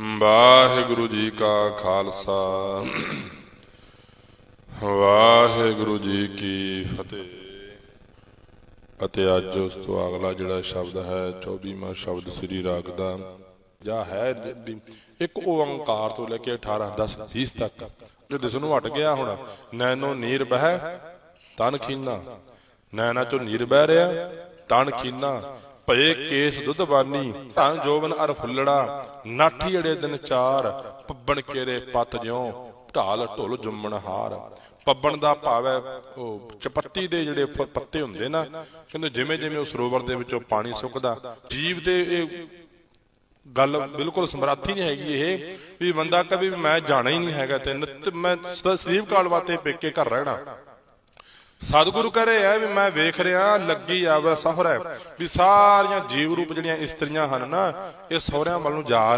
ਵਾਹਿਗੁਰੂ ਜੀ ਕਾ ਖਾਲਸਾ। ਵਾਹਿਗੁਰੂ ਜੀ ਕੀ ਫਤਿਹ। ਅਤੇ ਅੱਜ ਉਸ ਤੋਂ ਅਗਲਾ ਜਿਹੜਾ ਸ਼ਬਦ ਹੈ 24ਵਾਂ ਸ਼ਬਦ ਸ੍ਰੀ ਰਾਗ ਦਾ, ਜਾਂ ਹੈ ਵੀ ਇੱਕ ਓੰਕਾਰ ਤੋਂ ਲੈ ਕੇ 18 10 30 ਤੱਕ, ਜੋ ਦਿਸ ਨੂੰ ਹਟ ਗਿਆ ਹੁਣ। ਨੈਨੋ ਨੀਰ ਬਹਿ, ਤਨ ਖੀਨਾ। ਨੈਨਾ ਚੋਂ ਨੀਰ ਬਹਿ ਰਿਹਾ, ਤਨ ਖੀਨਾ। ਭਏ ਕੇਸ ਦੁੱਧ ਧਨ ਜੋਬਨ ਅਰ ਫੁੱਲੜਾ, ਨਾਠੀ ਅੜੇ ਦਿਨ ਚਾਰ, ਪੱਬਣ ਕੇਰੇ ਪਤ ਜਿਉ, ਢਾਲ ਢੁਲ ਜੁੰਮਣ ਹਾਰ। ਪੱਬਣ ਦਾ ਭਾਵ ਹੈ ਉਹ ਚਪੱਤੀ ਦੇ ਜਿਹੜੇ ਪੱਤੇ ਹੁੰਦੇ ਨਾ, ਕਹਿੰਦੇ ਜਿਵੇਂ ਜਿਵੇਂ ਉਹ ਸਰੋਵਰ ਦੇ ਵਿੱਚੋਂ ਪਾਣੀ ਸੁੱਕਦਾ, ਜੀਵ ਦੇ ਇਹ ਗੱਲ ਬਿਲਕੁਲ ਸਮਰਾਥੀ ਨਹੀਂ ਹੈਗੀ ਇਹ, ਵੀ ਬੰਦਾ ਕਦੇ ਮੈਂ ਜਾਣਾ ਹੀ ਨਹੀਂ ਹੈਗਾ ਤੇ ਨਿੱਤ ਮੈਂ ਸਦਾ ਸਰੀਰ ਕਾਲ ਵਾਤੇ ਪੇਕੇ ਘਰ ਰਹਿਣਾ। ਸਤਿਗੁਰੂ ਕਹ ਰਿਹਾ ਹੈ ਵੀ ਮੈਂ ਵੇਖ ਰਿਹਾ, ਲੱਗੀ ਆਵੇ ਸਫਰ ਵੀ ਸਾਰੀਆਂ ਜੀਵ ਰੂਪ ਜਿਹੜੀਆਂ ਇਸਤਰੀਆਂ ਹਨ ਨਾ, ਇਹ ਸਹੁਰਿਆਂ ਵੱਲ ਨੂੰ ਜਾ